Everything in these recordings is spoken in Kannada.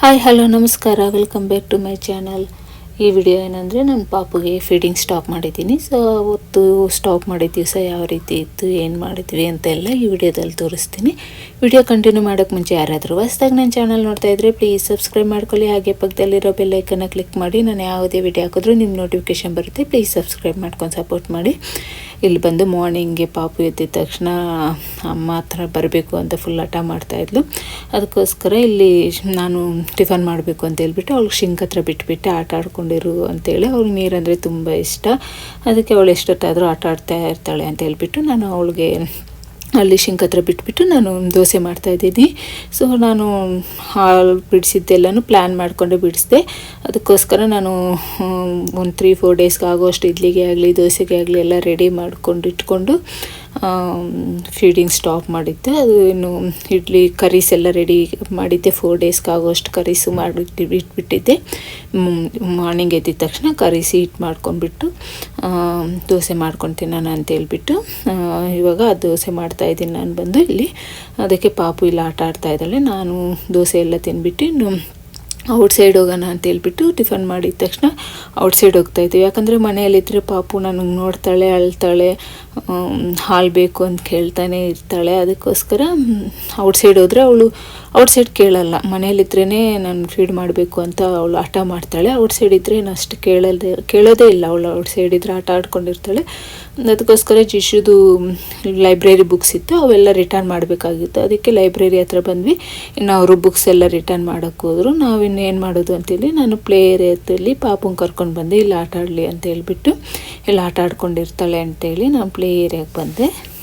ಹಾಯ್ ಹಲೋ ನಮಸ್ಕಾರ. Welcome back to my channel ಈ ವಿಡಿಯೋ ಏನಂದರೆ ನನ್ನ ಪಾಪುಗೆ ಫೀಡಿಂಗ್ ಸ್ಟಾಪ್ ಮಾಡಿದ್ದೀನಿ. ಸೊ ಅವತ್ತು ಸ್ಟಾಪ್ ಮಾಡಿದ ದಿವಸ ಯಾವ ರೀತಿ ಇತ್ತು, ಏನು ಮಾಡಿದ್ವಿ ಅಂತೆಲ್ಲ ಈ ವಿಡಿಯೋದಲ್ಲಿ ತೋರಿಸ್ತೀನಿ. ವಿಡಿಯೋ ಕಂಟಿನ್ಯೂ ಮಾಡೋಕ್ಕೆ ಮುಂಚೆ ಯಾರಾದರೂ ಹೊಸ್ದಾಗಿ ನನ್ನ ಚಾನಲ್ ನೋಡ್ತಾ ಇದ್ದರೆ ಪ್ಲೀಸ್ ಸಬ್ಸ್ಕ್ರೈಬ್ ಮಾಡ್ಕೊಳ್ಳಿ. ಹಾಗೆ ಪಕ್ಕದಲ್ಲಿರೋ ಬೆಲ್ಲೈಕನ್ನ ಕ್ಲಿಕ್ ಮಾಡಿ. ನಾನು ಯಾವುದೇ ವಿಡಿಯೋ ಹಾಕಿದ್ರೂ ನಿಮ್ಮ ನೋಟಿಫಿಕೇಶನ್ ಬರುತ್ತೆ. ಪ್ಲೀಸ್ ಸಬ್ಸ್ಕ್ರೈಬ್ ಮಾಡ್ಕೊಂಡು ಸಪೋರ್ಟ್ ಮಾಡಿ. ಇಲ್ಲಿ ಬಂದು ಮಾರ್ನಿಂಗ್ಗೆ ಪಾಪು ಎದ್ದಿದ ತಕ್ಷಣ ಅಮ್ಮ ಹತ್ರ ಬರಬೇಕು ಅಂತ ಫುಲ್ ಹಠ ಮಾಡ್ತಾಯಿದ್ಲು ಅದಕ್ಕೋಸ್ಕರ ಇಲ್ಲಿ ನಾನು ಟಿಫನ್ ಮಾಡಬೇಕು ಅಂತ ಹೇಳ್ಬಿಟ್ಟು ಅವಳು ಶಿಂಕ್ ಹತ್ರ ಬಿಟ್ಬಿಟ್ಟು ಆಟ ಆಡ್ಕೊಂಡಿರು ಅಂತೇಳಿ ಅವ್ಳಿಗೆ ನೀರಂದರೆ ತುಂಬ ಇಷ್ಟ. ಅದಕ್ಕೆ ಅವಳು ಎಷ್ಟೊತ್ತಾದರೂ ಆಟ ಆಡ್ತಾ ಇರ್ತಾಳೆ ಅಂತ ಹೇಳ್ಬಿಟ್ಟು ನಾನು ಅವಳಿಗೆ ಅಲ್ಲಿ ಶಿಂಕ್ ಹತ್ರ ಬಿಟ್ಬಿಟ್ಟು ನಾನು ದೋಸೆ ಮಾಡ್ತಾಯಿದ್ದೀನಿ ಸೊ ನಾನು ಹಾಲು ಬಿಡಿಸಿದ್ದೆಲ್ಲನೂ ಪ್ಲ್ಯಾನ್ ಮಾಡಿಕೊಂಡೆ ಬಿಡಿಸಿದೆ. ಅದಕ್ಕೋಸ್ಕರ ನಾನು ಒಂದು ತ್ರೀ ಫೋರ್ ಡೇಸ್ಗೆ ಆಗೋಷ್ಟು ಇಡ್ಲಿಗೆ ಆಗಲಿ, ದೋಸೆಗೆ ಆಗಲಿ ಎಲ್ಲ ರೆಡಿ ಮಾಡ್ಕೊಂಡು ಇಟ್ಕೊಂಡು ಫೀಡಿಂಗ್ ಸ್ಟಾಪ್ ಮಾಡಿದ್ದೆ. ಅದು ಇನ್ನು ಇಡ್ಲಿ ಕರೀಸ್ ಎಲ್ಲ ರೆಡಿ ಮಾಡಿದ್ದೆ. ಫೋರ್ ಡೇಸ್ಗೆ ಆಗೋಷ್ಟು ಕರೀಸು ಮಾಡಿ ಇಟ್ಬಿಟ್ಟಿದ್ದೆ. ಮಾರ್ನಿಂಗ್ ಎದ್ದಿದ ತಕ್ಷಣ ಕರೀಸಿ ಹಿಟ್ಟು ಮಾಡ್ಕೊಂಡ್ಬಿಟ್ಟು ದೋಸೆ ಮಾಡ್ಕೊತೀನಿ ನಾನು ಅಂತ ಹೇಳ್ಬಿಟ್ಟು ಇವಾಗ ಆ ದೋಸೆ ಮಾಡ್ತಾಯಿದ್ದೀನಿ ನಾನು ಬಂದು ಇಲ್ಲಿ. ಅದಕ್ಕೆ ಪಾಪು ಇಲ್ಲಿ ಆಟ ಆಡ್ತಾಯಿದ್ದಾಳೆ ನಾನು ದೋಸೆ ಎಲ್ಲ ತಿನ್ಬಿಟ್ಟು ಇನ್ನು ಔಟ್ ಸೈಡ್ ಹೋಗೋಣ ಅಂತ ಹೇಳ್ಬಿಟ್ಟು ಟಿಫನ್ ಮಾಡಿದ ತಕ್ಷಣ ಔಟ್ ಸೈಡ್ ಇದ್ದೀವಿ ಯಾಕಂದರೆ ಮನೆಯಲ್ಲಿದ್ದರೆ ಪಾಪು ನನಗೆ ನೋಡ್ತಾಳೆ, ಅಳ್ತಾಳೆ ಹಾಲು ಬೇಕು ಅಂತ ಕೇಳ್ತಾನೆ ಇರ್ತಾಳೆ. ಅದಕ್ಕೋಸ್ಕರ ಔಟ್ ಸೈಡ್ ಹೋದರೆ ಅವಳು ಔಟ್ ಸೈಡ್ ಕೇಳಲ್ಲ. ಮನೇಲಿದ್ರೇ ನಾನು ಫೀಡ್ ಮಾಡಬೇಕು ಅಂತ ಅವಳು ಆಟ ಮಾಡ್ತಾಳೆ. ಔಟ್ ಸೈಡ್ ಇದ್ದರೆ ಅಷ್ಟು ಕೇಳೋದೇ ಕೇಳೋದೇ ಇಲ್ಲ ಅವಳು ಔಟ್ ಸೈಡ್ ಇದ್ದರೆ ಆಟ ಆಡ್ಕೊಂಡಿರ್ತಾಳೆ. ಅದಕ್ಕೋಸ್ಕರ ಜಿಶುದು ಲೈಬ್ರರಿ ಬುಕ್ಸ್ ಇತ್ತು, ಅವೆಲ್ಲ ರಿಟರ್ನ್ ಮಾಡಬೇಕಾಗಿತ್ತು. ಅದಕ್ಕೆ ಲೈಬ್ರರಿ ಹತ್ರ ಬಂದ್ವಿ. ಇನ್ನು ಅವರು ಬುಕ್ಸ್ ಎಲ್ಲ ರಿಟರ್ನ್ ಮಾಡೋಕ್ಕೆ ಹೋದರು. ನಾವು ಏನು ಮಾಡೋದು ಅಂತೇಳಿ ನಾನು ಪ್ಲೇ ಏರಿಯಾದಲ್ಲಿ ಪಾಪುನ ಕರ್ಕೊಂಡು ಬಂದೆ. ಇಲ್ಲಿ ಆಟ ಆಡಲಿ ಅಂತ ಹೇಳ್ಬಿಟ್ಟು. ಇಲ್ಲಿ ಆಟ ಆಡ್ಕೊಂಡಿರ್ತಾಳೆ ಅಂತೇಳಿ ನಾನು ಪ್ಲೇ ಏರಿಯಾಗೆ ಬಂದೆ.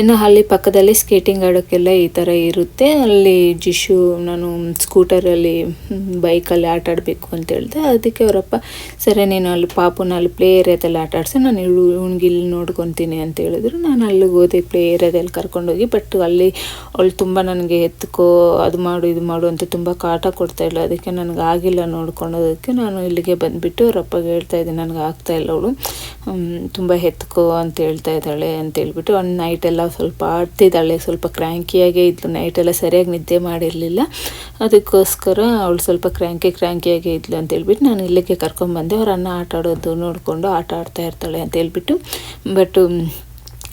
ಇನ್ನು ಅಲ್ಲಿ ಪಕ್ಕದಲ್ಲಿ ಸ್ಕೇಟಿಂಗ್ ಆಡೋಕ್ಕೆಲ್ಲ ಈ ಥರ ಇರುತ್ತೆ. ಅಲ್ಲಿ ಜಿಶು, ನಾನು ಸ್ಕೂಟರಲ್ಲಿ ಬೈಕಲ್ಲಿ ಆಟ ಆಡಬೇಕು ಅಂತ ಹೇಳಿದೆ. ಅದಕ್ಕೆ ಅವರಪ್ಪ, ಸರಿ, ನೀನು ಅಲ್ಲಿ ಪಾಪುನ ಅಲ್ಲಿ ಪ್ಲೇ ಏರಿಯಾದಲ್ಲಿ ಆಟ ಆಡಿಸಿ. ನಾನು ಇಳು ಇಲ್ಲಿ ನೋಡ್ಕೊತೀನಿ ಅಂತ ಹೇಳಿದ್ರು. ನಾನು ಅಲ್ಲಿಗೆ ಹೋದೆ ಪ್ಲೇ ಏರಿಯಾದಲ್ಲಿ ಕರ್ಕೊಂಡೋಗಿ. ಬಟ್ ಅಲ್ಲಿ ಅವಳು ತುಂಬ ನನಗೆ ಎತ್ಕೋ, ಅದು ಮಾಡು, ಇದು ಮಾಡು ಅಂತ ತುಂಬ ಕಾಟ ಕೊಡ್ತಾ ಇಲ್ಲ. ಅದಕ್ಕೆ ನನಗೆ ಆಗಿಲ್ಲ ನೋಡ್ಕೊಳೋದಕ್ಕೆ ನಾನು ಇಲ್ಲಿಗೆ ಬಂದುಬಿಟ್ಟು ಅವರಪ್ಪಗೆ ಹೇಳ್ತಾ ಇದ್ದೀನಿ. ನನಗೆ ಆಗ್ತಾ ಇಲ್ಲ ಅವಳು. ತುಂಬ ಎತ್ಕೋ ಅಂತ ಹೇಳ್ತಾ ಇದ್ದಾಳೆ ಅಂತ ಹೇಳ್ಬಿಟ್ಟು ಒಂದು ನೈಟೆಲ್ಲ ಸ್ವಲ್ಪ ಆಡ್ತಿದ್ದಾಳೆ ಸ್ವಲ್ಪ ಕ್ರ್ಯಾಂಕಿಯಾಗೇ ಇದ್ಲು. ನೈಟೆಲ್ಲ ಸರಿಯಾಗಿ ನಿದ್ದೆ ಮಾಡಿರಲಿಲ್ಲ. ಅದಕ್ಕೋಸ್ಕರ ಅವಳು ಸ್ವಲ್ಪ ಕ್ರ್ಯಾಂಕಿ ಕ್ರ್ಯಾಂಕಿಯಾಗೆ ಇದ್ಲು ಅಂತ ಹೇಳ್ಬಿಟ್ಟು ನಾನು ಇಲ್ಲಿಗೆ ಕರ್ಕೊಂಡ್ಬಂದೆ ಅವ್ರ ಅನ್ನ ಆಟ ಆಡೋದು ನೋಡಿಕೊಂಡು ಆಟ ಆಡ್ತಾ ಇರ್ತಾಳೆ ಅಂತ ಹೇಳ್ಬಿಟ್ಟು. ಬಟ್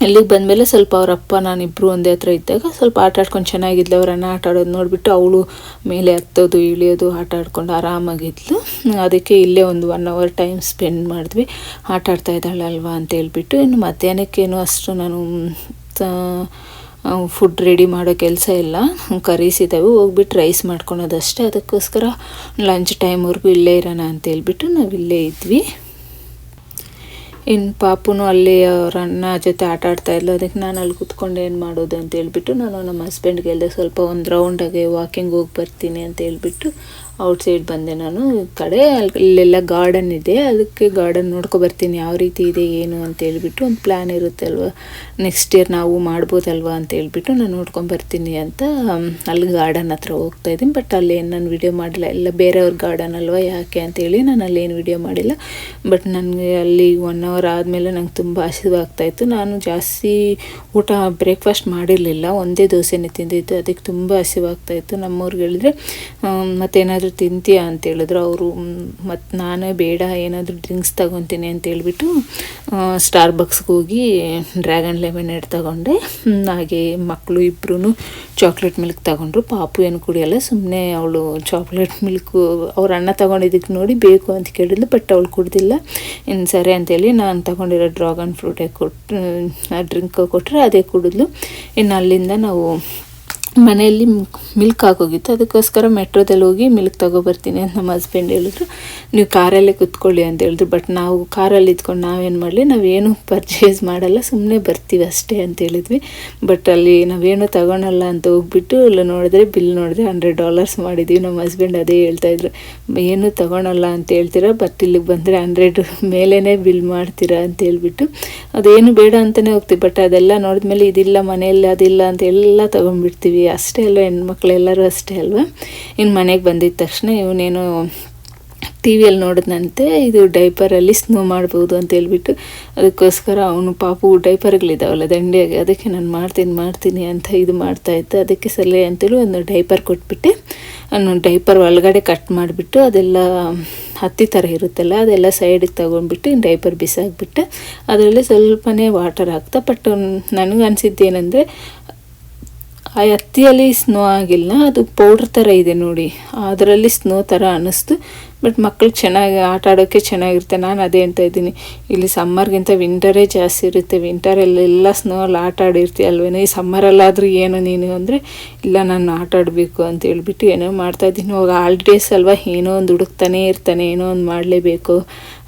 ಇಲ್ಲಿಗೆ ಬಂದಮೇಲೆ ಸ್ವಲ್ಪ ಅವ್ರ ಅಪ್ಪ ನಾನಿಬ್ಬರು ಒಂದೇ ಹತ್ರ ಇದ್ದಾಗ ಸ್ವಲ್ಪ ಆಟ ಆಡ್ಕೊಂಡು ಚೆನ್ನಾಗಿದ್ಲು. ಅವರನ್ನ ಆಟ ಆಡೋದು ನೋಡಿಬಿಟ್ಟು ಅವಳು ಮೇಲೆ ಹತ್ತೋದು, ಇಳಿಯೋದು, ಆಟ ಆಡ್ಕೊಂಡು ಆರಾಮಾಗಿದ್ಲು. ಅದಕ್ಕೆ ಇಲ್ಲೇ ಒಂದು ಒನ್ ಅವರ್ ಟೈಮ್ ಸ್ಪೆಂಡ್ ಮಾಡಿದ್ವಿ. ಆಟ ಆಡ್ತಾ ಇದ್ದಾಳಲ್ವಾ ಅಂತ ಹೇಳ್ಬಿಟ್ಟು ಇನ್ನು ಮಧ್ಯಾಹ್ನಕ್ಕೇನು ಅಷ್ಟು ನಾನು ಫುಡ್ ರೆಡಿ ಮಾಡೋ ಕೆಲಸ ಇಲ್ಲ. ಕರೀಸಿದ್ದಾವೆ ಹೋಗ್ಬಿಟ್ಟು ರೈಸ್ ಮಾಡ್ಕೊಳೋದಷ್ಟೇ. ಅದಕ್ಕೋಸ್ಕರ ಲಂಚ್ ಟೈಮ್ವರೆಗೂ ಇಲ್ಲೇ ಇರೋಣ ಅಂತ ಹೇಳ್ಬಿಟ್ಟು ನಾವು ಇಲ್ಲೇ ಇದ್ವಿ. ಇನ್ನು ಪಾಪುನು ಅಲ್ಲಿ ಅವ್ರ ಅಣ್ಣ ಜೊತೆ ಆಟ ಆಡ್ತಾ ಇದ್ಲು. ಅದಕ್ಕೆ ನಾನು ಅಲ್ಲಿ ಕುತ್ಕೊಂಡು ಏನು ಮಾಡೋದು ಅಂತ ಹೇಳ್ಬಿಟ್ಟು ನಾನು ನಮ್ಮ ಹಸ್ಬೆಂಡ್ಗೆ ಹೇಳಿದೆ, ಸ್ವಲ್ಪ ಒಂದು ರೌಂಡಾಗೆ ವಾಕಿಂಗ್ ಹೋಗಿ ಬರ್ತೀನಿ ಅಂತ ಹೇಳ್ಬಿಟ್ಟು ಔಟ್ ಸೈಡ್ ಬಂದೆ ನಾನು. ಕಡೆ ಇಲ್ಲೆಲ್ಲ ಗಾರ್ಡನ್ ಇದೆ. ಅದಕ್ಕೆ ಗಾರ್ಡನ್ ಬರ್ತೀನಿ. ಯಾವ ರೀತಿ ಇದೆ, ಏನು ಅಂತ ಹೇಳ್ಬಿಟ್ಟು ಒಂದು ಪ್ಲ್ಯಾನ್ ಇರುತ್ತೆ ಅಲ್ವಾ ನೆಕ್ಸ್ಟ್ ಇಯರ್ ನಾವು ಮಾಡ್ಬೋದಲ್ವಾ ಅಂತ ಹೇಳ್ಬಿಟ್ಟು ನಾನು ನೋಡ್ಕೊಂಬರ್ತೀನಿ ಅಂತ ಅಲ್ಲಿ ಗಾರ್ಡನ್ ಹತ್ರ ಹೋಗ್ತಾ ಇದ್ದೀನಿ. ಬಟ್ ಅಲ್ಲಿ ಏನು ನಾನು ವೀಡಿಯೋ ಮಾಡಿಲ್ಲ. ಎಲ್ಲ ಬೇರೆಯವ್ರ ಗಾರ್ಡನ್ ಅಲ್ವಾ, ಯಾಕೆ ಅಂತೇಳಿ ನಾನು ಅಲ್ಲೇನು ವಿಡಿಯೋ ಮಾಡಿಲ್ಲ. ಬಟ್ ನನಗೆ ಅಲ್ಲಿ ಒನ್ ಅವರ್ ಆದಮೇಲೆ ನಂಗೆ ತುಂಬ ಹಸಿವಾಗ್ತಾಯಿತ್ತು ನಾನು ಜಾಸ್ತಿ ಊಟ ಬ್ರೇಕ್ಫಾಸ್ಟ್ ಮಾಡಿರಲಿಲ್ಲ. ಒಂದೇ ದೋಸೆನೇ ತಿಂದಿದ್ದು. ಅದಕ್ಕೆ ತುಂಬ ಹಸಿವಾಗ್ತಾಯಿತ್ತು ನಮ್ಮವ್ರಿಗೆ ಹೇಳಿದ್ರೆ ಮತ್ತೇನಾದರೂ ಏನಾದರೂ ತಿಂತೀಯಾ ಅಂತ ಹೇಳಿದ್ರು. ಅವರು ಮತ್ತು ನಾನೇ ಬೇಡ, ಏನಾದರೂ ಡ್ರಿಂಕ್ಸ್ ತಗೊತೀನಿ ಅಂತ ಹೇಳ್ಬಿಟ್ಟು ಸ್ಟಾರ್ ಬಕ್ಸ್ಗೆ ಹೋಗಿ ಡ್ರ್ಯಾಗನ್ ಲೆಮನೇಡ್ ತಗೊಂಡೆ. ಹಾಗೆ ಮಕ್ಕಳು ಇಬ್ಬರೂ ಚಾಕ್ಲೇಟ್ ಮಿಲ್ಕ್ ತಗೊಂಡ್ರು. ಪಾಪು ಏನು ಕುಡಿಯಲ್ಲ ಸುಮ್ಮನೆ ಅವಳು ಚಾಕ್ಲೇಟ್ ಮಿಲ್ಕು ಅವ್ರ ಅಣ್ಣ ತಗೊಂಡಿದ್ದಕ್ಕೆ ನೋಡಿ ಬೇಕು ಅಂತ ಕೇಳಿದ್ಲು ಬಟ್ ಅವಳು ಕುಡ್ದಿಲ್ಲ. ಇನ್ನು ಸರಿ ಅಂತೇಳಿ ನಾನು ತಗೊಂಡಿರೋ ಡ್ರಾಗನ್ ಫ್ರೂಟೇ ಕೊಟ್ಟು ಡ್ರಿಂಕ್ ಕೊಟ್ಟರೆ ಅದೇ ಕುಡಿದ್ಲು. ಇನ್ನು ಅಲ್ಲಿಂದ ನಾವು ಮನೆಯಲ್ಲಿ ಮಿಲ್ಕ್ ಆಗೋಗಿತ್ತು ಅದಕ್ಕೋಸ್ಕರ ಮೆಟ್ರೋದಲ್ಲಿ ಹೋಗಿ ಮಿಲ್ಕ್ ತೊಗೊಬರ್ತೀನಿ ಅಂತ ನಮ್ಮ ಹಸ್ಬೆಂಡ್ ಹೇಳಿದ್ರು. ನೀವು ಕಾರಲ್ಲೇ ಕುತ್ಕೊಳ್ಳಿ ಅಂತ ಹೇಳಿದ್ರು. ಬಟ್ ನಾವು ಕಾರಲ್ಲಿ ಇದ್ಕೊಂಡು ನಾವೇನು ಮಾಡಲಿ ನಾವೇನು ಪರ್ಚೇಸ್ ಮಾಡಲ್ಲ ಸುಮ್ಮನೆ ಬರ್ತೀವಿ ಅಷ್ಟೇ ಅಂತ ಹೇಳಿದ್ವಿ. ಬಟ್ ಅಲ್ಲಿ ನಾವೇನು ತಗೊಳಲ್ಲ ಅಂತ ಹೋಗ್ಬಿಟ್ಟು ಇಲ್ಲ ನೋಡಿದ್ರೆ ಬಿಲ್ ನೋಡಿದ್ರೆ ಹಂಡ್ರೆಡ್ ಡಾಲರ್ಸ್ ಮಾಡಿದ್ವಿ. ನಮ್ಮ ಹಸ್ಬೆಂಡ್ ಅದೇ ಹೇಳ್ತಾಯಿದ್ರು ಏನು ತಗೊಳಲ್ಲ ಅಂತ ಹೇಳ್ತೀರಾ ಬಟ್ ಇಲ್ಲಿಗೆ ಬಂದರೆ ಹಂಡ್ರೆಡ್ ಮೇಲೇ ಬಿಲ್ ಮಾಡ್ತೀರಾ ಅಂತ ಹೇಳ್ಬಿಟ್ಟು. ಅದೇನು ಬೇಡ ಅಂತಲೇ ಹೋಗ್ತೀವಿ. ಬಟ್ ಅದೆಲ್ಲ ನೋಡಿದ್ಮೇಲೆ, ಇದಿಲ್ಲ ಮನೆಯಲ್ಲಿ, ಅದಿಲ್ಲ ಅಂತ ಎಲ್ಲ ತೊಗೊಂಡ್ಬಿಡ್ತೀವಿ. ಅಷ್ಟೇ ಅಲ್ವ, ಹೆಣ್ಮಕ್ಳೆಲ್ಲರೂ ಅಷ್ಟೇ ಅಲ್ವಾ? ಇನ್ನು ಮನೆಗೆ ಬಂದಿದ್ದ ತಕ್ಷಣ ಇವನೇನು ಟಿ ವಿಯಲ್ಲಿ ನೋಡಿದ್ನಂತೆ, ಇದು ಡೈಪರಲ್ಲಿ ಸ್ನೋ ಮಾಡ್ಬೋದು ಅಂತ ಹೇಳ್ಬಿಟ್ಟು, ಅದಕ್ಕೋಸ್ಕರ ಅವನು ಪಾಪು ಡೈಪರ್ಗಳಿದಾವಲ್ಲ ದಂಡಿಯಾಗಿ, ಅದಕ್ಕೆ ನಾನು ಮಾಡ್ತೀನಿ ಮಾಡ್ತೀನಿ ಅಂತ ಇದು ಮಾಡ್ತಾ ಇದ್ದ ಅದಕ್ಕೆ ಸಲಹೆ ಅಂತೇಳಿ ಒಂದು ಡೈಪರ್ ಕೊಟ್ಬಿಟ್ಟೆ. ಅವನು ಡೈಪರ್ ಒಳಗಡೆ ಕಟ್ ಮಾಡಿಬಿಟ್ಟು ಅದೆಲ್ಲ ಹತ್ತಿ ಥರ ಇರುತ್ತಲ್ಲ, ಅದೆಲ್ಲ ಸೈಡಿಗೆ ತೊಗೊಂಡ್ಬಿಟ್ಟು ಡೈಪರ್ ಬಿಸಾಕ್ಬಿಟ್ಟೆ. ಅದರಲ್ಲಿ ಸ್ವಲ್ಪನೇ ವಾಟರ್ ಹಾಕ್ತಾ, ಬಟ್ ನನಗೆ ಅನಿಸಿದ್ದೇನೆಂದರೆ ಆ ಹತ್ತಿಯಲ್ಲಿ ಸ್ನೋ ಆಗಿಲ್ಲ. ಅದು ಪೌಡ್ರ್ ಥರ ಇದೆ ನೋಡಿ. ಅದರಲ್ಲಿ ಸ್ನೋ ಥರ ಅನ್ನಿಸ್ತು. ಬಟ್ ಮಕ್ಕಳು ಚೆನ್ನಾಗಿ ಆಟ ಆಡೋಕ್ಕೆ ಚೆನ್ನಾಗಿರುತ್ತೆ. ನಾನು ಅದೇ ಅಂತ ಇದ್ದೀನಿ. ಇಲ್ಲಿ ಸಮ್ಮರ್ಗಿಂತ ವಿಂಟರೇ ಜಾಸ್ತಿ ಇರುತ್ತೆ. ವಿಂಟರಲ್ಲೆಲ್ಲ ಸ್ನೋ ಅಲ್ಲಿ ಆಟ ಆಡಿರ್ತೀವಿ ಅಲ್ವೇನೋ? ಈ ಸಮ್ಮರಲ್ಲಾದರೂ ಏನೋ ನೀನು ಅಂದರೆ, ಇಲ್ಲ, ನಾನು ಆಟ ಆಡಬೇಕು ಅಂತ ಹೇಳ್ಬಿಟ್ಟು ಏನೋ ಮಾಡ್ತಾಯಿದ್ದೀನಿ ಇವಾಗ ಹಾಲಿಡೇಸ್ ಅಲ್ವಾ? ಏನೋ ಒಂದು ಹುಡುಕ್ತಾನೇ ಇರ್ತಾನೆ. ಏನೋ ಒಂದು ಮಾಡಲೇಬೇಕು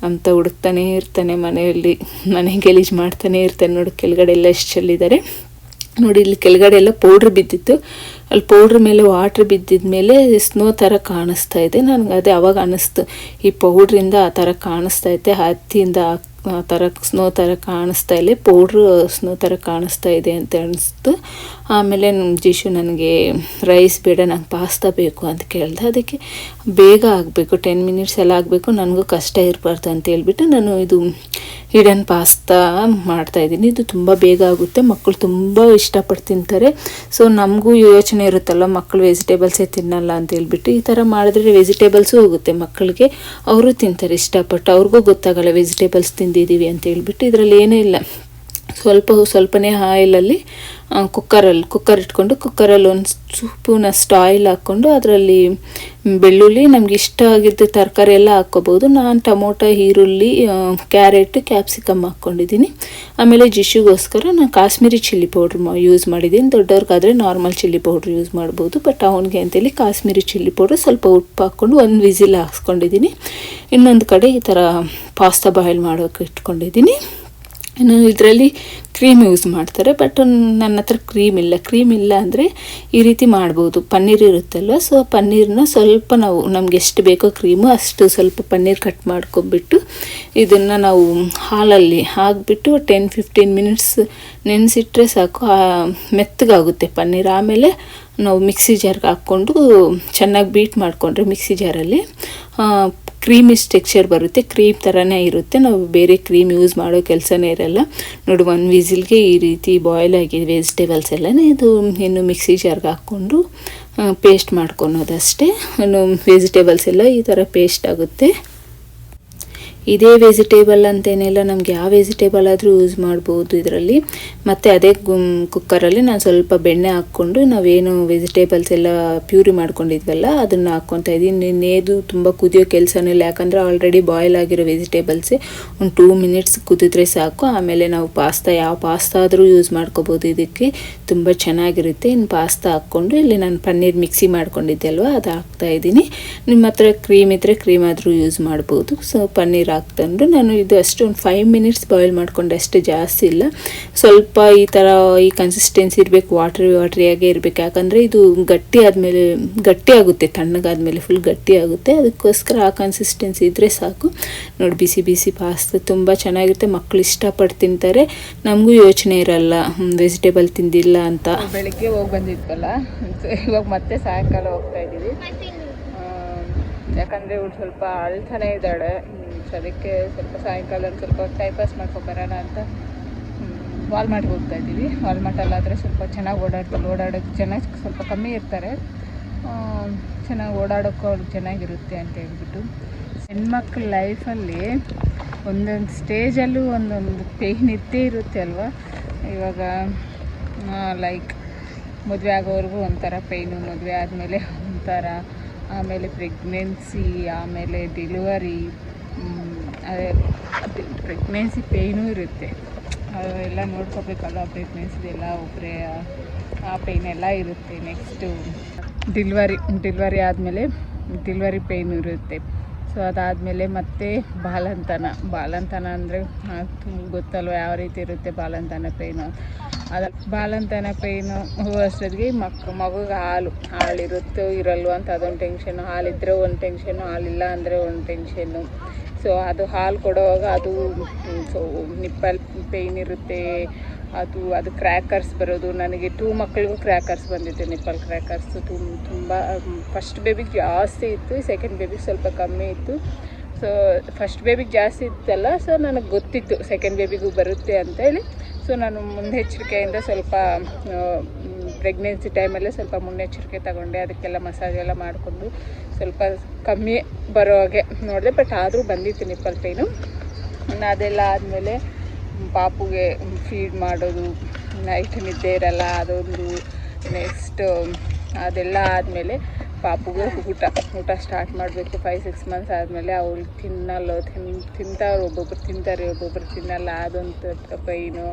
ಅಂತ ಹುಡುಕ್ತಾನೇ ಇರ್ತಾನೆ ಮನೆಯಲ್ಲಿ. ಮನೆ ಗಲೀಜು ಮಾಡ್ತಾನೆ ಇರ್ತಾನೆ ನೋಡಿ. ಕೆಳಗಡೆ ಎಲ್ಲ ಎಷ್ಟು ಚೆಲ್ಲಿದ್ದಾರೆ. ನೋಡಿ, ಇಲ್ಲಿ ಕೆಳಗಡೆ ಎಲ್ಲ ಪೌಡ್ರ್ ಬಿದ್ದಿತ್ತು. ಅಲ್ಲಿ ಪೌಡ್ರ್ ಮೇಲೆ ವಾಟ್ರ್ ಬಿದ್ದಿದ ಮೇಲೆ ಸ್ನೋ ಥರ ಕಾಣಿಸ್ತಾ ಇದೆ. ನನಗೆ ಅದೇ ಅವಾಗ ಅನ್ನಿಸ್ತು ಈ ಪೌಡ್ರಿಂದ ಆ ಥರ ಕಾಣಿಸ್ತಾ ಐತೆ, ಹತ್ತಿಯಿಂದ ಥರ ಸ್ನೋ ಥರ ಕಾಣಿಸ್ತಾ ಇಲ್ಲ ಪೌಡ್ರು ಸ್ನೋ ಥರ ಕಾಣಿಸ್ತಾ ಇದೆ ಅಂತ ಅನಿಸ್ತು ಆಮೇಲೆ ಜಿಶು ನನಗೆ ರೈಸ್ ಬೇಡ, ನಂಗೆ ಪಾಸ್ತಾ ಬೇಕು ಅಂತ ಕೇಳಿದೆ. ಅದಕ್ಕೆ, ಬೇಗ ಆಗಬೇಕು ಟೆನ್ ಮಿನಿಟ್ಸ್ ಎಲ್ಲ ಆಗಬೇಕು, ನನಗೂ ಕಷ್ಟ ಇರಬಾರ್ದು ಅಂತ ಹೇಳ್ಬಿಟ್ಟು ನಾನು ಇದು ಹಿಡನ್ ಪಾಸ್ತಾ ಮಾಡ್ತಾಯಿದ್ದೀನಿ ಇದು ತುಂಬ ಬೇಗ ಆಗುತ್ತೆ ಮಕ್ಕಳು ತುಂಬ ಇಷ್ಟಪಟ್ಟು ತಿಂತಾರೆ. ಸೊ ನಮಗೂ ಯೋಚನೆ ಇರುತ್ತಲ್ಲ ಮಕ್ಕಳು ವೆಜಿಟೇಬಲ್ಸೇ ತಿನ್ನಲ್ಲ ಅಂತ ಹೇಳ್ಬಿಟ್ಟು, ಈ ಥರ ಮಾಡಿದ್ರೆ ವೆಜಿಟೇಬಲ್ಸು ಹೋಗುತ್ತೆ ಮಕ್ಕಳಿಗೆ ಅವರು ತಿಂತಾರೆ ಇಷ್ಟಪಟ್ಟು, ಅವ್ರಿಗೂ ಗೊತ್ತಾಗಲ್ಲ ವೆಜಿಟೇಬಲ್ಸ್ ತಿಂದಿದ್ದೀವಿ ಅಂತ ಹೇಳ್ಬಿಟ್ಟು ಇದರಲ್ಲಿ ಏನೇ ಇಲ್ಲ. ಸ್ವಲ್ಪ ಸ್ವಲ್ಪನೇ ಆಯಿಲಲ್ಲಿ ಕುಕ್ಕರಲ್ಲಿ, ಕುಕ್ಕರ್ ಇಟ್ಕೊಂಡು ಕುಕ್ಕರಲ್ಲಿ ಒಂದು ಸ್ಪೂನಷ್ಟು ಆಯಿಲ್ ಹಾಕ್ಕೊಂಡು ಅದರಲ್ಲಿ ಬೆಳ್ಳುಳ್ಳಿ, ನಮ್ಗೆ ಇಷ್ಟ ಆಗಿದ್ದ ತರಕಾರಿ ಎಲ್ಲ ಹಾಕ್ಕೋಬೋದು. ನಾನು ಟೊಮೊಟೊ, ಈರುಳ್ಳಿ ಕ್ಯಾರೆಟ್, ಕ್ಯಾಪ್ಸಿಕಮ್ ಹಾಕ್ಕೊಂಡಿದ್ದೀನಿ. ಆಮೇಲೆ ಜಿಶುಗೋಸ್ಕರ ನಾನು ಕಾಶ್ಮೀರಿ ಚಿಲ್ಲಿ ಪೌಡ್ರ್ ಯೂಸ್ ಮಾಡಿದ್ದೀನಿ. ದೊಡ್ಡವ್ರಿಗಾದರೆ ನಾರ್ಮಲ್ ಚಿಲ್ಲಿ ಪೌಡ್ರ್ ಯೂಸ್ ಮಾಡ್ಬೋದು ಬಟ್ ಅವನಿಗೆ ಅಂತೇಳಿ ಕಾಶ್ಮೀರಿ ಚಿಲ್ಲಿ ಪೌಡ್ರ್ ಸ್ವಲ್ಪ ಉಪ್ಪು ಹಾಕ್ಕೊಂಡು ಒಂದು ವಿಸಿಲ್ ಹಾಕ್ಸ್ಕೊಂಡಿದ್ದೀನಿ. ಇನ್ನೊಂದು ಕಡೆ ಈ ಥರ ಪಾಸ್ತಾ ಬಾಯ್ಲ್ ಮಾಡೋಕೆ ಇಟ್ಕೊಂಡಿದ್ದೀನಿ. ಇನ್ನು ಇದರಲ್ಲಿ ಕ್ರೀಮ್ ಯೂಸ್ ಮಾಡ್ತಾರೆ ಬಟ್ ನನ್ನ ಹತ್ರ ಕ್ರೀಮ್ ಇಲ್ಲ. ಕ್ರೀಮ್ ಇಲ್ಲ ಅಂದರೆ ಈ ರೀತಿ ಮಾಡ್ಬೋದು. ಪನ್ನೀರ್ ಇರುತ್ತಲ್ವ ಸೊ ಪನ್ನೀರನ್ನ ಸ್ವಲ್ಪ ನಾವು, ನಮ್ಗೆ ಎಷ್ಟು ಬೇಕೋ ಕ್ರೀಮು ಅಷ್ಟು ಸ್ವಲ್ಪ ಪನ್ನೀರ್ ಕಟ್ ಮಾಡ್ಕೊಬಿಟ್ಟು ಇದನ್ನು ನಾವು ಹಾಲಲ್ಲಿ ಹಾಕಿಬಿಟ್ಟು ಟೆನ್ ಫಿಫ್ಟೀನ್ ಮಿನಿಟ್ಸ್ ನೆನೆಸಿಟ್ರೆ ಸಾಕು. ಮೆತ್ತಗಾಗುತ್ತೆ ಪನ್ನೀರ್. ಆಮೇಲೆ ನಾವು ಮಿಕ್ಸಿ ಜಾರ್ಗೆ ಹಾಕ್ಕೊಂಡು ಚೆನ್ನಾಗಿ ಬೀಟ್ ಮಾಡಿಕೊಂಡ್ರೆ ಮಿಕ್ಸಿ ಜಾರಲ್ಲಿ ಕ್ರೀಮಿಶ್ ಟೆಕ್ಸ್ಚರ್ ಬರುತ್ತೆ ಕ್ರೀಮ್ ಥರನೇ ಇರುತ್ತೆ. ನಾವು ಬೇರೆ ಕ್ರೀಮ್ ಯೂಸ್ ಮಾಡೋ ಕೆಲಸನೇ ಇರಲ್ಲ. ನೋಡಿ ಒಂದು ವಿಸಿಲ್ಗೆ ಈ ರೀತಿ ಬಾಯ್ಲ್ ಆಗಿದೆ ವೆಜಿಟೇಬಲ್ಸ್ ಎಲ್ಲನೇ ಇದು ಇನ್ನು ಮಿಕ್ಸಿ ಜಾರ್ಗೆ ಹಾಕ್ಕೊಂಡು ಪೇಸ್ಟ್ ಮಾಡ್ಕೊಳೋದಷ್ಟೇ. ಇನ್ನು ವೆಜಿಟೇಬಲ್ಸ್ ಎಲ್ಲ ಈ ಥರ ಪೇಸ್ಟ್ ಆಗುತ್ತೆ. ಇದೇ ವೆಜಿಟೇಬಲ್ ಅಂತೇನಿಲ್ಲ ನಮ್ಗೆ ಯಾವ ವೆಜಿಟೇಬಲ್ ಆದರೂ ಯೂಸ್ ಮಾಡ್ಬೋದು ಇದರಲ್ಲಿ. ಮತ್ತು ಅದೇ ಕುಕ್ಕರಲ್ಲಿ ನಾನು ಸ್ವಲ್ಪ ಬೆಣ್ಣೆ ಹಾಕ್ಕೊಂಡು ನಾವೇನು ವೆಜಿಟೇಬಲ್ಸ್ ಎಲ್ಲ ಪ್ಯೂರಿ ಮಾಡ್ಕೊಂಡಿದ್ವಲ್ಲ, ಅದನ್ನು ಹಾಕ್ಕೊತಾ ಇದ್ದೀನಿ. ನೇದು ತುಂಬ ಕುದಿಯೋ ಕೆಲಸನೂ ಇಲ್ಲ. ಯಾಕಂದರೆ ಆಲ್ರೆಡಿ ಬಾಯ್ಲ್ ಆಗಿರೋ ವೆಜಿಟೇಬಲ್ಸೇ ಒಂದು ಟೂ ಮಿನಿಟ್ಸ್ ಕುದಿದ್ರೆ ಸಾಕು. ಆಮೇಲೆ ನಾವು ಪಾಸ್ತಾ, ಯಾವ ಪಾಸ್ತಾ ಆದರೂ ಯೂಸ್ ಮಾಡ್ಕೋಬೋದು ಇದಕ್ಕೆ. ತುಂಬ ಚೆನ್ನಾಗಿರುತ್ತೆ. ಇನ್ನು ಪಾಸ್ತಾ ಹಾಕ್ಕೊಂಡು ಇಲ್ಲಿ ನಾನು ಪನ್ನೀರ್ ಮಿಕ್ಸಿ ಮಾಡ್ಕೊಂಡಿದ್ದೆ ಅಲ್ವಾ, ಅದು ಹಾಕ್ತಾ ಇದ್ದೀನಿ. ನಿಮ್ಮ ಹತ್ರ ಕ್ರೀಮ್ ಇದ್ದರೆ ಕ್ರೀಮ್ ಆದರೂ ಯೂಸ್ ಮಾಡ್ಬೋದು. ಸೊ ಪನ್ನೀರ್ ಹಾಕ್ತಂಡು ನಾನು ಇದು ಅಷ್ಟು ಒಂದು ಫೈವ್ ಮಿನಿಟ್ಸ್ ಬಾಯ್ಲ್ ಮಾಡ್ಕೊಂಡೆ, ಅಷ್ಟು ಜಾಸ್ತಿ ಇಲ್ಲ. ಸ್ವಲ್ಪ ಈ ಥರ ಈ ಕನ್ಸಿಸ್ಟೆನ್ಸಿ ಇರಬೇಕು ವಾಟ್ರಿ ವಾಟ್ರಿಯಾಗೆ ಇರಬೇಕು. ಯಾಕಂದರೆ ಇದು ಗಟ್ಟಿ ಆದಮೇಲೆ, ಗಟ್ಟಿ ಆಗುತ್ತೆ, ತಣ್ಣಗಾದ್ಮೇಲೆ ಫುಲ್ ಗಟ್ಟಿ ಆಗುತ್ತೆ. ಅದಕ್ಕೋಸ್ಕರ ಆ ಕನ್ಸಿಸ್ಟೆನ್ಸಿ ಇದ್ದರೆ ಸಾಕು. ನೋಡಿ, ಬಿಸಿ ಬಿಸಿ ಪಾಸ್ತಾ ತುಂಬ ಚೆನ್ನಾಗಿರುತ್ತೆ. ಮಕ್ಕಳು ಇಷ್ಟಪಟ್ಟು ತಿಂತಾರೆ. ನಮಗೂ ಯೋಚನೆ ಇರಲ್ಲ ವೆಜಿಟೇಬಲ್ ತಿಂದಿಲ್ಲ ಅಂತ. ಬೆಳಿಗ್ಗೆ ಹೋಗಿ ಬಂದಿದ್ವಲ್ಲ ಇವಾಗ ಮತ್ತೆ ಸಾಯಂಕಾಲ ಹೋಗ್ತಾ ಇದ್ದೀವಿ. ಯಾಕಂದರೆ ಇವಳು ಸ್ವಲ್ಪ ಅಳ್ತಾನೆ ಇದ್ದಾಳೆ. ಅದಕ್ಕೆ ಸ್ವಲ್ಪ ಸಾಯಂಕಾಲ ಒಂದು ಸ್ವಲ್ಪ ಟೈಮ್ ಪಾಸ್ ಮಾಡ್ಕೊಂಡು ಬರೋಣ ಅಂತ ವಾಲ್ಮಾರ್ಟ್ಗೆ ಹೋಗ್ತಾ ಇದ್ದೀವಿ. ವಾಲ್ಮಾರ್ಟಲ್ಲಾದರೆ ಸ್ವಲ್ಪ ಚೆನ್ನಾಗಿ ಓಡಾಡ್ತಾರೆ ಓಡಾಡೋಕ್ಕೆ ಚೆನ್ನಾಗಿ ಸ್ವಲ್ಪ ಕಮ್ಮಿ ಇರ್ತಾರೆ. ಚೆನ್ನಾಗಿ ಓಡಾಡೋಕ್ಕೂ ಅವ್ರಿಗೆ ಚೆನ್ನಾಗಿರುತ್ತೆ ಅಂತ ಹೇಳ್ಬಿಟ್ಟು. ಹೆಣ್ಮಕ್ಳ ಲೈಫಲ್ಲಿ ಒಂದೊಂದು ಸ್ಟೇಜಲ್ಲೂ ಒಂದೊಂದು ಪೇಯ್ನ್ ಇದ್ದೇ ಇರುತ್ತೆ ಅಲ್ವಾ? ಇವಾಗ ಲೈಕ್ ಮದುವೆ ಆಗೋವರೆಗೂ ಒಂಥರ ಪೇಯ್ನು ಮದುವೆ ಆದಮೇಲೆ ಒಂಥರ ಆಮೇಲೆ ಪ್ರೆಗ್ನೆನ್ಸಿ ಆಮೇಲೆ ಡೆಲಿವರಿ ಅದೇ ಪ್ರೆಗ್ನೆನ್ಸಿ ಪೇಯ್ನೂ ಇರುತ್ತೆ. ಎಲ್ಲ ನೋಡ್ಕೋಬೇಕಲ್ಲ ಪ್ರೆಗ್ನೆನ್ಸಿದೆಲ್ಲ ಒಬ್ಬರೇ ಆ ಪೇಯ್ನ್ ಎಲ್ಲ ಇರುತ್ತೆ ನೆಕ್ಸ್ಟು ಡಿಲ್ವರಿ ಡಿಲ್ವರಿ ಆದಮೇಲೆ ಡಿಲ್ವರಿ ಪೇಯ್ನ್ ಇರುತ್ತೆ. ಸೊ ಅದಾದಮೇಲೆ ಮತ್ತೆ ಬಾಲಂತನ. ಬಾಲಂತನ ಅಂದರೆ ಗೊತ್ತಲ್ವ ಯಾವ ರೀತಿ ಇರುತ್ತೆ ಬಾಲಂತನ ಪೇಯ್ನು ಅದ ಬಾಲಂತನ ಪೇಯ್ನು ಅಷ್ಟೊತ್ತಿಗೆ ಮಕ್, ಮಗುಗೆ ಹಾಲು, ಹಾಲಿರುತ್ತೋ ಇರಲ್ವೋ ಅಂತ ಅದೊಂದು ಟೆನ್ಷನು ಹಾಲಿದ್ದರೆ ಒಂದು ಟೆನ್ಷನು ಹಾಲಿಲ್ಲ ಅಂದರೆ ಒಂದು ಟೆನ್ಷನ್ನು ಸೊ ಅದು ಹಾಲು ಕೊಡುವಾಗ ಅದು ಸೊ ನಿಪ್ಪಲ್ ಪೇಯ್ನ್ ಇರುತ್ತೆ. ಅದು ಅದು ಕ್ರ್ಯಾಕರ್ಸ್ ಬರೋದು. ನನಗೆ ಟೂ ಮಕ್ಕಳಿಗೂ ಕ್ರ್ಯಾಕರ್ಸ್ ಬಂದಿತ್ತು, ನಿಪ್ಪಲ್ ಕ್ರ್ಯಾಕರ್ಸು ತುಂಬ ತುಂಬ ಫಸ್ಟ್ ಬೇಬಿಗೆ ಜಾಸ್ತಿ ಇತ್ತು ಸೆಕೆಂಡ್ ಬೇಬಿಗೆ ಸ್ವಲ್ಪ ಕಮ್ಮಿ ಇತ್ತು. ಸೊ ಫಸ್ಟ್ ಬೇಬಿಗೆ ಜಾಸ್ತಿ ಇತ್ತಲ್ಲ ಸೊ ನನಗೆ ಗೊತ್ತಿತ್ತು ಸೆಕೆಂಡ್ ಬೇಬಿಗೂ ಬರುತ್ತೆ ಅಂತೇಳಿ ಸೊ ನಾನು ಮುನ್ನೆಚ್ಚರಿಕೆಯಿಂದ ಸ್ವಲ್ಪ ಪ್ರೆಗ್ನೆನ್ಸಿ ಟೈಮಲ್ಲೇ ಸ್ವಲ್ಪ ಮುನ್ನೆಚ್ಚರಿಕೆ ತಗೊಂಡೆ. ಅದಕ್ಕೆಲ್ಲ ಮಸಾಜ್ ಎಲ್ಲ ಮಾಡಿಕೊಂಡು ಸ್ವಲ್ಪ ಕಮ್ಮಿ ಬರೋ ಹಾಗೆ ನೋಡಿದೆ. ಬಟ್ ಆದರೂ ಬಂದಿತ್ತು ನಿಪ್ಪಲ್ ಪೇನು ಇನ್ನು ಅದೆಲ್ಲ ಆದಮೇಲೆ ಪಾಪುಗೆ ಫೀಡ್ ಮಾಡೋದು ನೈಟ್ ನಿದ್ದೆ ಇರಲ್ಲ, ಅದೊಂದು ನೆಕ್ಸ್ಟ್ ಅದೆಲ್ಲ ಆದಮೇಲೆ ಪಾಪುಗೆ ಊಟ ಊಟ ಸ್ಟಾರ್ಟ್ ಮಾಡಬೇಕು ಫೈವ್ ಸಿಕ್ಸ್ ಮಂತ್ಸ್ ಆದಮೇಲೆ ಅವ್ಳು ತಿನ್ನಲ್ಲ, ತಿನ್ ತಿಂತಾರೆ ಒಬ್ಬೊಬ್ರು ತಿಂತಾರೆ, ಒಬ್ಬೊಬ್ರು ತಿನ್ನಲ್ಲ, ಅದೊಂದು ಪೈನು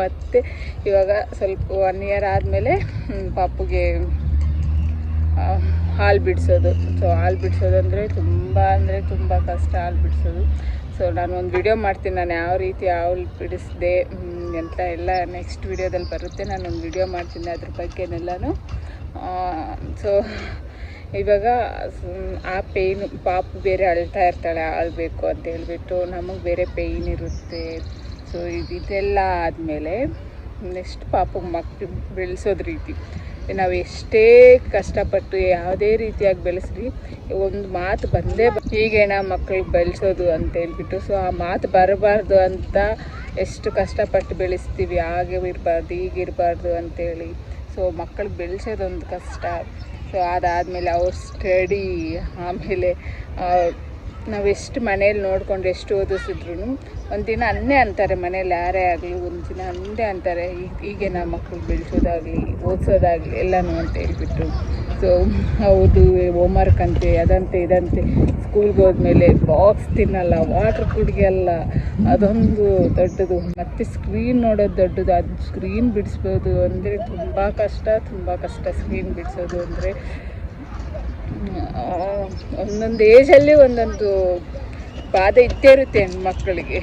ಮತ್ತು ಇವಾಗ ಸ್ವಲ್ಪ ಒನ್ ಇಯರ್ ಆದಮೇಲೆ ಪಾಪುಗೆ ಹಾಲು ಬಿಡಿಸೋದು. ಸೊ ಹಾಲು ಬಿಡಿಸೋದಂದರೆ ತುಂಬ, ಅಂದರೆ ತುಂಬ ಕಷ್ಟ ಹಾಲು ಬಿಡಿಸೋದು. ಸೊ ನಾನು ಒಂದು ವಿಡಿಯೋ ಮಾಡ್ತೀನಿ. ನಾನು ಯಾವ ರೀತಿ ಹಾಲು ಬಿಡಿಸಿದೆ ಅಂತ ಎಲ್ಲ ನೆಕ್ಸ್ಟ್ ವಿಡಿಯೋದಲ್ಲಿ ಬರುತ್ತೆ. ನಾನು ಒಂದು ವಿಡಿಯೋ ಮಾಡ್ತೀನಿ. ಅದ್ರ ಬಗ್ಗೆನೆಲ್ಲನೂ ಸೊ ಇವಾಗ ಆ ಪೇಯ್ನು ಪಾಪು ಬೇರೆ ಅಳ್ತಾ ಇರ್ತಾಳೆ, ಅಳಬೇಕು ಅಂತ ಹೇಳಿಬಿಟ್ಟು ನಮಗೆ ಬೇರೆ ಪೇಯ್ನ್ ಇರುತ್ತೆ. ಸೊ ಇದೆಲ್ಲ ಆದಮೇಲೆ ನೆಕ್ಸ್ಟ್ ಪಾಪಗೆ ಮಕ್ಕಳು ಬೆಳೆಸೋದು ರೀತಿ. ನಾವು ಎಷ್ಟೇ ಕಷ್ಟಪಟ್ಟು ಯಾವುದೇ ರೀತಿಯಾಗಿ ಬೆಳೆಸ್ರಿ, ಒಂದು ಮಾತು ಬಂದೇ ಹೀಗೇನ ಮಕ್ಕಳಿಗೆ ಬೆಳೆಸೋದು ಅಂತ ಹೇಳ್ಬಿಟ್ಟು ಸೊ ಆ ಮಾತು ಬರಬಾರ್ದು ಅಂತ ಎಷ್ಟು ಕಷ್ಟಪಟ್ಟು ಬೆಳೆಸ್ತೀವಿ, ಹಾಗೆ ಇರಬಾರ್ದು, ಹೀಗಿರಬಾರ್ದು ಅಂತೇಳಿ ಸೊ ಮಕ್ಕಳು ಬೆಳೆಸೋದೊಂದು ಕಷ್ಟ. ಸೊ ಅದಾದಮೇಲೆ ಅವ್ರ ಸ್ಟಡಿ, ಆಮೇಲೆ ನಾವು ಎಷ್ಟು ಮನೇಲಿ ನೋಡ್ಕೊಂಡು ಎಷ್ಟು ಓದಿಸಿದ್ರು ಒಂದಿನ ಅನ್ನೇ ಅಂತಾರೆ ಮನೇಲಿ ಯಾರೇ ಆಗಲಿ, ಒಂದು ದಿನ ಅಂದೇ ಅಂತಾರೆ, ಹೀಗೆ ನಮ್ಮ ಮಕ್ಕಳು ಬೆಳೆಸೋದಾಗಲಿ, ಓದಿಸೋದಾಗಲಿ ಎಲ್ಲನೂ ಅಂತ ಹೇಳ್ಬಿಟ್ಟು ಸೊ ಹೌದು ಹೋಮ್ವರ್ಕ್ ಅಂತೆ, ಅದಂತೆ, ಇದಂತೆ. ಸ್ಕೂಲ್ಗೆ ಹೋದ್ಮೇಲೆ ಬಾಕ್ಸ್ ತಿನ್ನಲ್ಲ ವಾಟ್ರ್ ಕುಡಿಯಲ್ಲ ಅದೊಂದು ದೊಡ್ಡದು. ಮತ್ತು ಸ್ಕ್ರೀನ್ ನೋಡೋದು ದೊಡ್ಡದು. ಅದು ಸ್ಕ್ರೀನ್ ಬಿಡಿಸ್ಬೋದು ಅಂದರೆ ತುಂಬ ಕಷ್ಟ ತುಂಬ ಕಷ್ಟ ಸ್ಕ್ರೀನ್ ಬಿಡಿಸೋದು ಅಂದರೆ. ಒಂದೊಂದು ಏಜಲ್ಲಿ ಒಂದೊಂದು ಬಾಧೆ ಇದ್ದೇ ಇರುತ್ತೆ ಹೆಣ್ಮಕ್ಳಿಗೆ.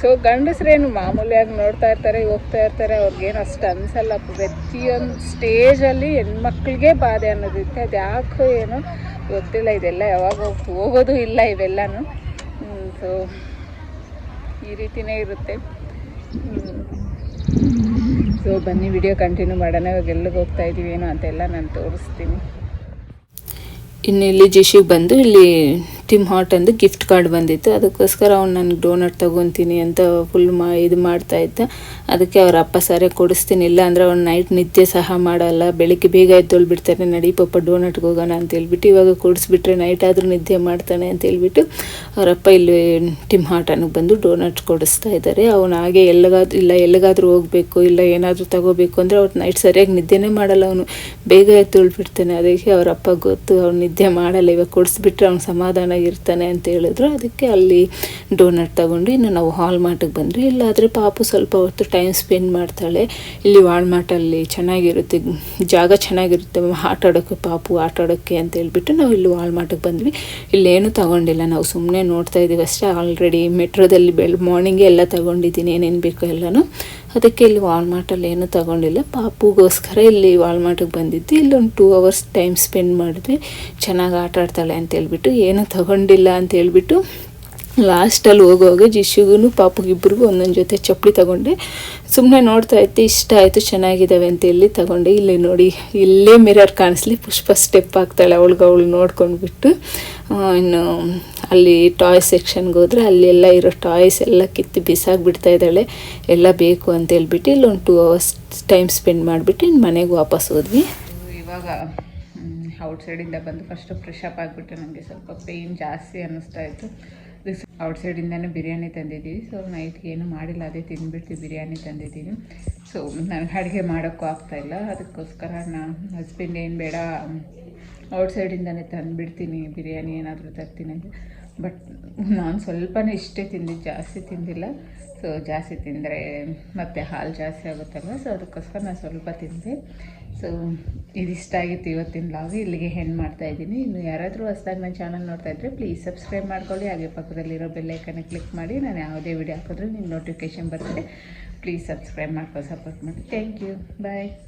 ಸೊ ಗಂಡಸ್ರೇನು ಮಾಮೂಲಿಯಾಗಿ ನೋಡ್ತಾ ಇರ್ತಾರೆ, ಹೋಗ್ತಾ ಇರ್ತಾರೆ, ಅವ್ರಿಗೇನು ಅಷ್ಟು ಅನಿಸಲ್ಲ. ಪ್ರತಿಯೊಂದು ಸ್ಟೇಜಲ್ಲಿ ಹೆಣ್ಮಕ್ಳಿಗೆ ಬಾಧೆ ಅನ್ನೋದಿತ್ತು ಅದು ಯಾಕೋ ಏನೋ ಗೊತ್ತಿಲ್ಲ, ಇದೆಲ್ಲ ಯಾವಾಗ ಹೋಗೋದು ಇಲ್ಲ ಇವೆಲ್ಲನೂ. ಸೊ ಈ ರೀತಿನೇ ಇರುತ್ತೆ. ಸೊ ಬನ್ನಿ, ವಿಡಿಯೋ ಕಂಟಿನ್ಯೂ ಮಾಡೋಣ. ಇವಾಗ ಎಲ್ಲಿಗೆ ಹೋಗ್ತಾ ಇದ್ದೀವಿ ಏನೋ ಅಂತೆಲ್ಲ ನಾನು ತೋರಿಸ್ತೀನಿ. ಇನ್ನು ಇಲ್ಲಿ ಜಿಶಿಗೆ ಬಂದು ಇಲ್ಲಿ ಟಿಮ್ ಹಾಟ್ ಅಂದು ಗಿಫ್ಟ್ ಕಾರ್ಡ್ ಬಂದಿತ್ತು. ಅದಕ್ಕೋಸ್ಕರ ಅವ್ನು ನನಗೆ ಡೋನಟ್ ತಗೊತೀನಿ ಅಂತ ಫುಲ್ ಮಾ ಇದು ಮಾಡ್ತಾ ಇದ್ದ. ಅದಕ್ಕೆ ಅವ್ರ ಅಪ್ಪ ಸರಿಯಾಗಿ ಕೊಡಿಸ್ತೀನಿ. ಇಲ್ಲ ಅಂದರೆ ಅವ್ನು ನೈಟ್ ನಿದ್ದೆ ಸಹ ಮಾಡಲ್ಲ. ಬೆಳಿಗ್ಗೆ ಬೇಗ ಎದ್ದೊಳ್ಬಿಡ್ತಾನೆ. ನಡಿ ಪಾಪ ಡೋನಟ್ಗೆ ಹೋಗೋಣ ಅಂತ ಹೇಳ್ಬಿಟ್ಟು ಇವಾಗ ಕೊಡಿಸ್ಬಿಟ್ರೆ ನೈಟ್ ಆದರೂ ನಿದ್ದೆ ಮಾಡ್ತಾನೆ ಅಂತ ಹೇಳ್ಬಿಟ್ಟು ಅವರಪ್ಪ ಇಲ್ಲಿ ಟಿಮ್ ಹಾಟನಿಗೆ ಬಂದು ಡೋನಟ್ ಕೊಡಿಸ್ತಾ ಇದ್ದಾರೆ ಅವನು ಹಾಗೆ ಎಲ್ಲಿಗಾದ್ರೂ, ಇಲ್ಲ ಎಲ್ಲಿಗಾದ್ರೂ ಹೋಗಬೇಕು, ಇಲ್ಲ ಏನಾದರೂ ತಗೋಬೇಕು ಅಂದರೆ ಅವ್ರು ನೈಟ್ ಸರಿಯಾಗಿ ನಿದ್ದೆನೇ ಮಾಡಲ್ಲ ಅವನು. ಬೇಗ ಎದ್ದೊಳ್ಬಿಡ್ತಾನೆ. ಅದಕ್ಕೆ ಅವರಪ್ಪ ಗೊತ್ತು ಅವ್ನು ನಿದ್ದೆ ಮಾಡಲ್ಲ. ಇವಾಗ ಕೊಡಿಸ್ಬಿಟ್ರೆ ಅವ್ನು ಸಮಾಧಾನ ಇರ್ತಾನೆ ಅಂತ ಹೇಳಿದ್ರು. ಅದಕ್ಕೆ ಅಲ್ಲಿ ಡೋನಟ್ ತಗೊಂಡು ಇನ್ನು ನಾವು ಹಾಲ್ಮಾರ್ಟಿಗೆ ಬಂದ್ರಿ ಇಲ್ಲಾದರೆ ಪಾಪು ಸ್ವಲ್ಪ ಹೊತ್ತು ಟೈಮ್ ಸ್ಪೆಂಡ್ ಮಾಡ್ತಾಳೆ. ಇಲ್ಲಿ ವಾಲ್ಮಾರ್ಟಲ್ಲಿ ಚೆನ್ನಾಗಿರುತ್ತೆ, ಜಾಗ ಚೆನ್ನಾಗಿರುತ್ತೆ. ಆಟ ಆಡೋಕ್ಕೆ ಪಾಪು, ಆಟ ಆಡೋಕ್ಕೆ ಅಂತ ಹೇಳ್ಬಿಟ್ಟು ನಾವು ಇಲ್ಲಿ ವಾಲ್ಮಾರ್ಟಿಗೆ ಬಂದ್ವಿ. ಇಲ್ಲೇನು ತಗೊಂಡಿಲ್ಲ. ನಾವು ಸುಮ್ಮನೆ ನೋಡ್ತಾ ಇದ್ದೀವಿ ಅಷ್ಟೇ. ಆಲ್ರೆಡಿ ಮೆಟ್ರೋದಲ್ಲಿ ಬೆಳ್ ಮಾರ್ನಿಂಗೇ ಎಲ್ಲ ತಗೊಂಡಿದ್ದೀನಿ. ಏನೇನು ಬೇಕೋ ಎಲ್ಲನೂ. ಅದಕ್ಕೆ ಇಲ್ಲಿ ವಾಲ್ಮಾರ್ಟಲ್ಲಿ ಏನೂ ತಗೊಂಡಿಲ್ಲ. ಪಾಪುಗೋಸ್ಕರ ಇಲ್ಲಿ ವಾಲ್ಮಾರ್ಟಿಗೆ ಬಂದಿದ್ದು. ಇಲ್ಲೊಂದು ಟೂ ಅವರ್ಸ್ ಟೈಮ್ ಸ್ಪೆಂಡ್ ಮಾಡಿದ್ವಿ ಚೆನ್ನಾಗಿ ಆಟ ಆಡ್ತಾಳೆ ಅಂತ ಹೇಳ್ಬಿಟ್ಟು, ಏನೂ ತಗೊಂಡಿಲ್ಲ ಅಂತ ಹೇಳ್ಬಿಟ್ಟು ಲಾಸ್ಟಲ್ಲಿ ಹೋಗುವಾಗ ಜಿಶುಗೂ ಪಾಪಗಿಬ್ಬರಿಗೂ ಒಂದೊಂದು ಜೊತೆ ಚಪ್ಪಲಿ ತಗೊಂಡೆ. ಸುಮ್ಮನೆ ನೋಡ್ತಾ ಇತ್ತು ಇಷ್ಟ ಆಯಿತು ಚೆನ್ನಾಗಿದ್ದಾವೆ ಅಂತ ಇಲ್ಲಿ ತಗೊಂಡೆ. ಇಲ್ಲಿ ನೋಡಿ, ಇಲ್ಲೇ ಮಿರರ್ ಕಾಣಿಸ್ಲಿ. ಪುಷ್ಪ ಸ್ಟೆಪ್ ಆಗ್ತಾಳೆ ಅವಳಿಗೆ ಅವಳು ನೋಡ್ಕೊಂಡ್ಬಿಟ್ಟು ಇನ್ನು ಅಲ್ಲಿ ಟಾಯ್ ಸೆಕ್ಷನ್ಗೆ ಹೋದರೆ ಅಲ್ಲೆಲ್ಲ ಇರೋ ಟಾಯ್ಸ್ ಎಲ್ಲ ಕಿತ್ತು ಬಿಸಾಕ್ಬಿಡ್ತಾ ಇದ್ದಾಳೆ. ಎಲ್ಲ ಬೇಕು ಅಂತ ಹೇಳ್ಬಿಟ್ಟು ಇಲ್ಲೊಂದು ಟೂ ಅವರ್ಸ್ ಟೈಮ್ ಸ್ಪೆಂಡ್ ಮಾಡಿಬಿಟ್ಟು ಇನ್ನು ಮನೆಗೆ ವಾಪಸ್ ಹೋದ್ವಿ. ಇವಾಗ ಔಟ್ಸೈಡಿಂದ ಬಂದು ಫಸ್ಟು ಫ್ರೆಶ್ ಅಪ್ ಆಗಿಬಿಟ್ಟು ನನಗೆ ಸ್ವಲ್ಪ ಪೇಯ್ನ್ ಜಾಸ್ತಿ ಅನ್ನಿಸ್ತಾ ಇತ್ತು. ಔಟ್ಸೈಡಿಂದನೇ ಬಿರಿಯಾನಿ ತಂದಿದ್ದೀವಿ. ಸೊ ನೈಟ್ಗೆ ಏನು ಮಾಡಿಲ್ಲ, ಅದೇ ತಿಂದುಬಿಟ್ಟು ಬಿರಿಯಾನಿ ತಂದಿದ್ದೀನಿ ಸೊ ನನಗೆ ಅಡುಗೆ ಮಾಡೋಕ್ಕೂ ಆಗ್ತಾಯಿಲ್ಲ ಅದಕ್ಕೋಸ್ಕರ ನಾನು ಹಸ್ಬೆಂಡ್ ಏನು ಬೇಡ ಔಟ್ಸೈಡಿಂದನೇ ತಂದುಬಿಡ್ತೀನಿ ಬಿರಿಯಾನಿ ಏನಾದರೂ ತರ್ತೀನಿ ಅಂತ. ಬಟ್ ನಾನು ಸ್ವಲ್ಪನೇ ಇಷ್ಟೇ ತಿಂದಿದ್ದು ಜಾಸ್ತಿ ತಿಂದಿಲ್ಲ. ಸೊ ಜಾಸ್ತಿ ತಿಂದರೆ ಮತ್ತೆ ಹಾಲು ಜಾಸ್ತಿ ಆಗುತ್ತಲ್ಲ ಸೊ ಅದಕ್ಕೋಸ್ಕರ ನಾನು ಸ್ವಲ್ಪ ತಿಂದೆ. ಸೊ ಇದಿಷ್ಟ ಆಗಿತ್ತು ಇವತ್ತಿನ ಲಾಗ್ ಇಲ್ಲಿಗೆ ಹೆಣ್ಣು ಮಾಡ್ತಾ ಇದ್ದೀನಿ. ಇನ್ನು ಯಾರಾದರೂ ಹೊಸ್ದಾಗಿ ನನ್ನ ಚಾನಲ್ ನೋಡ್ತಾ ಇದ್ದರೆ ಪ್ಲೀಸ್ ಸಬ್ಸ್ಕ್ರೈಬ್ ಮಾಡ್ಕೊಳ್ಳಿ. ಹಾಗೆ ಪಕ್ಕದಲ್ಲಿರೋ ಬೆಲ್ಲೈಕನ್ನ ಕ್ಲಿಕ್ ಮಾಡಿ. ನಾನು ಯಾವುದೇ ವಿಡಿಯೋ ಹಾಕಿದ್ರೆ ನಿಮ್ಮ ನೋಟಿಫಿಕೇಷನ್ ಬರ್ತದೆ. ಪ್ಲೀಸ್ ಸಬ್ಸ್ಕ್ರೈಬ್ ಮಾಡ್ಕೊಂಡು ಸಪೋರ್ಟ್ ಮಾಡಿ ಥ್ಯಾಂಕ್ ಯು ಬಾಯ್